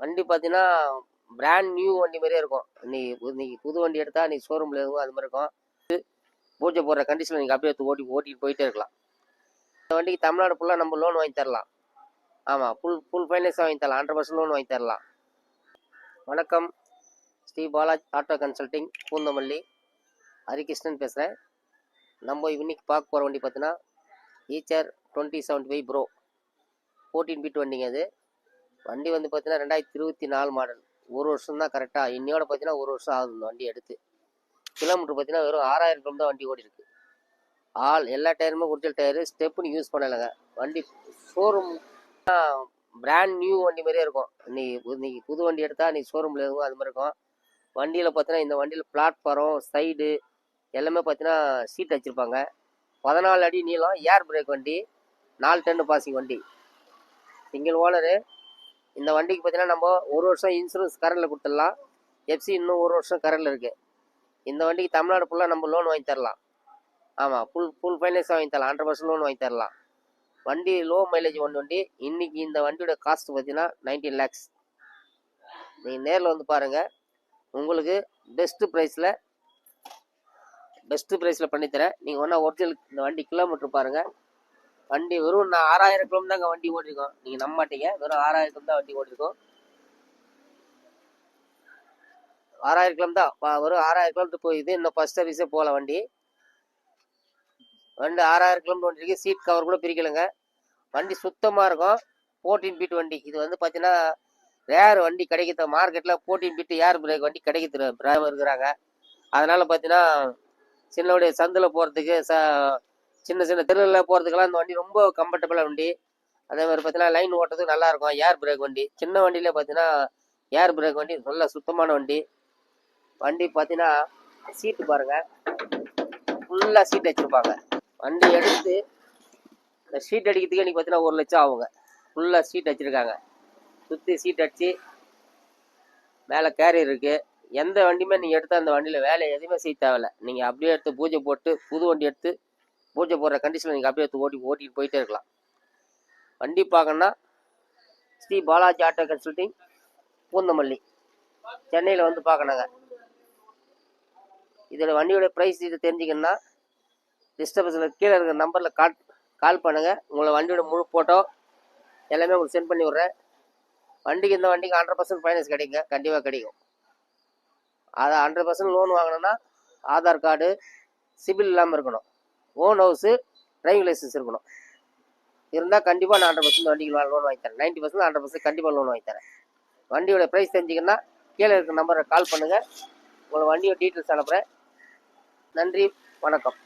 வண்டி பார்த்தீங்கன்னா brand new வண்டி மாதிரியே இருக்கும். இன்னைக்கு இன்னைக்கு புது வண்டி எடுத்தால் நீ ஷோரூமில் இருக்கும் அது மாதிரி இருக்கும். பூஜை போடுற கண்டிஷனில் நீங்கள் அப்படியே எடுத்து ஓட்டி ஓட்டிட்டு போயிட்டே இருக்கலாம். இந்த வண்டிக்கு தமிழ்நாடு ஃபுல்லாக நம்ம லோன் வாங்கி தரலாம். ஆமாம் ஃபுல் ஃபுல் ஃபைனான்ஸ் வாங்கி தரலாம். ஹண்ட்ரட் பர்சன்ட் லோன் வாங்கி தரலாம். வணக்கம். Shri Balaji auto consulting Poonamallee. Harikrishnan பேசுகிறேன் நம்ம இன்னைக்கு பார்க்க போகிற வண்டி பார்த்தீங்கன்னா Eicher twenty seventy five pro fourteen feet வண்டிங்க அது. வண்டி வந்து பார்த்தீங்கன்னா ரெண்டாயிரத்தி இருபத்தி நாலு மாடல் ஒரு வருஷம் தான் கரெக்டாக இன்னையோட பார்த்தீங்கன்னா ஒரு வருஷம் ஆகுது இந்த வண்டி எடுத்து. கிலோமீட்டர் பார்த்தீங்கன்னா வெறும் ஆறாயிரம் கிலோமீட்டர் தான் வண்டி ஓடி இருக்கு ஆல் எல்லா டயருமே ஒரிஜினல் டயரு ஸ்டெப்னு யூஸ் பண்ணலைங்க. வண்டி ஷோரூம் பிராண்ட் நியூ வண்டி மாதிரியே இருக்கும். இன்னைக்கு இன்னைக்கு புது வண்டி எடுத்தால் நீ ஷோரூமில் இருக்கும் அது மாதிரி இருக்கும். வண்டியில் பார்த்தீங்கன்னா இந்த வண்டியில் பிளாட்ஃபாரம் சைடு எல்லாமே பார்த்தீங்கன்னா சீட் வச்சுருப்பாங்க. பதினாலு அடி நீளம் ஏர் பிரேக் வண்டி நாலு டன்னு பாசிங் வண்டி. சிங்கிள் ஓனரு இந்த வண்டிக்கு பார்த்தீங்கன்னா நம்ம ஒரு வருஷம் இன்சூரன்ஸ் கரண்டில் கொடுத்துடலாம். எஃப்சி இன்னும் ஒரு வருஷம் கரண்டில் இருக்குது இந்த வண்டிக்கு தமிழ்நாடு ஃபுல்லாக நம்ம லோன் வாங்கி தரலாம். ஆமாம் ஃபுல் ஃபுல் ஃபைனான்ஸ் வாங்கி தரலாம். ஹண்ட்ரட் பர்சன்ட் லோன் வாங்கி தரலாம். வண்டி லோ மைலேஜ் ஒன் வண்டி. இன்றைக்கி இந்த வண்டியோட காஸ்ட் பார்த்தீங்கன்னா நைன்டீன் லேக்ஸ் நீங்கள் நேரில் வந்து பாருங்கள் உங்களுக்கு பெஸ்ட்டு ப்ரைஸில் பெஸ்ட்டு ப்ரைஸில் பண்ணித்தரேன். நீங்கள் ஒன்றா ஒரிஜினல் இந்த வண்டி கிலோமீட்டர் பாருங்கள் வண்டி வெறும் நான் ஆறாயிரம் கிலோமீட்டர் தாங்க வண்டி ஓட்டிருக்கோம். நீங்கள் நம்ப மாட்டீங்க. வெறும் ஆறாயிரம் கிலோமீட்டர் தான் வண்டி ஓட்டிருக்கோம். ஆறாயிரம் கிலோமீட்டர் தான். வெறும் ஆறாயிரம் கிலோமீட்டர் போயிது. இன்னும் ஃபர்ஸ்ட் சர்வீஸே போகல வண்டி. வண்டி ஆறாயிரம் கிலோமீட்டர் வண்டி சீட் கவர் கூட பிரிக்கலைங்க. வண்டி சுத்தமாக இருக்கும். ஃபோர்டீன் பீட் வண்டி. இது வந்து பார்த்தீங்கன்னா ரேர் வண்டி கிடைக்கிற மார்க்கெட்டில் ஃபோர்டீன் பீட்டு ஏர் பிரேக் வண்டி கிடைக்கிற டிரைவர் இருக்கிறாங்க. அதனால் பார்த்தீங்கன்னா சின்னவுடைய சந்தில் போகிறதுக்கு ச சின்ன சின்ன தெருவில் போகிறதுக்கெல்லாம் அந்த வண்டி ரொம்ப கம்ஃபர்டபுளாக வண்டி அதே மாதிரி பார்த்தீங்கன்னா லைன் ஓட்டுறதுக்கு நல்லா இருக்கும். ஏர் பிரேக் வண்டி. சின்ன வண்டியிலே பார்த்தீங்கன்னா ஏர் பிரேக் வண்டி நல்ல சுத்தமான வண்டி. வண்டி பார்த்தீங்கன்னா சீட்டு பாருங்க. ஃபுல்லாக சீட் வச்சுருப்பாங்க. வண்டி எடுத்து இந்த சீட் அடிக்கிறதுக்கு இன்றைக்கி பார்த்தீங்கன்னா ஒரு லட்சம் ஆகுங்க. ஃபுல்லாக சீட் வச்சுருக்காங்க. சுற்றி சீட் அடித்து மேலே கேரியர் இருக்குது எந்த வண்டியுமே நீங்கள் எடுத்தால் அந்த வண்டியில் வேலை எதுவுமே செய்ய தேவையில்ல. நீங்கள் அப்படியே எடுத்து பூஜை போட்டு புது வண்டி எடுத்து பூஜை போடுற கண்டிஷனில் நீங்கள் அப்படியே ஓட்டி ஓட்டிட்டு போயிட்டே இருக்கலாம். வண்டி பார்க்கணுன்னா ஸ்ரீ பாலாஜி ஆட்டோ கன்சல்டிங் பூந்தமல்லி. சென்னையில் வந்து பார்க்கணுங்க இதில் வண்டியோட ப்ரைஸ் இது தெரிஞ்சுக்கணுன்னா டிஸ்டர்பன்ஸில் கீழே இருக்கிற நம்பரில் கால் கால் பண்ணுங்கள் உங்களை வண்டியோட முழு ஃபோட்டோ எல்லாமே உங்களுக்கு சென்ட் பண்ணி விட்றேன். வண்டிக்கு இந்த வண்டிக்கு ஹண்ட்ரட் பர்சன்ட் ஃபைனான்ஸ் கிடைக்குங்க. கண்டிப்பாக கிடைக்கும். அதை ஹண்ட்ரட் பர்சன்ட் லோன் வாங்கினோன்னா ஆதார் கார்டு சிபில் இல்லாமல் இருக்கணும். ஓன் ஹவுஸு டிரைவிங் லைசன்ஸ் இருக்கணும். இருந்தால் கண்டிப்பாக நான் ஹண்ட்ரட் பர்சன்ட் வண்டிக்கு லோன் வாங்கி தரேன். நைன்ட்டி பர்சன்ட் ஹண்ட்ரட் பர்சன்ட் கண்டிப்பாக லோன் வாங்கி தரேன். வண்டியோட ப்ரைஸ் தெரிஞ்சிக்கன்னா கீழே இருக்கிற நம்பரை கால் பண்ணுங்கள் உங்களை வண்டியோட டீட்டெயில்ஸ் அனுப்புகிறேன் நன்றி வணக்கம்.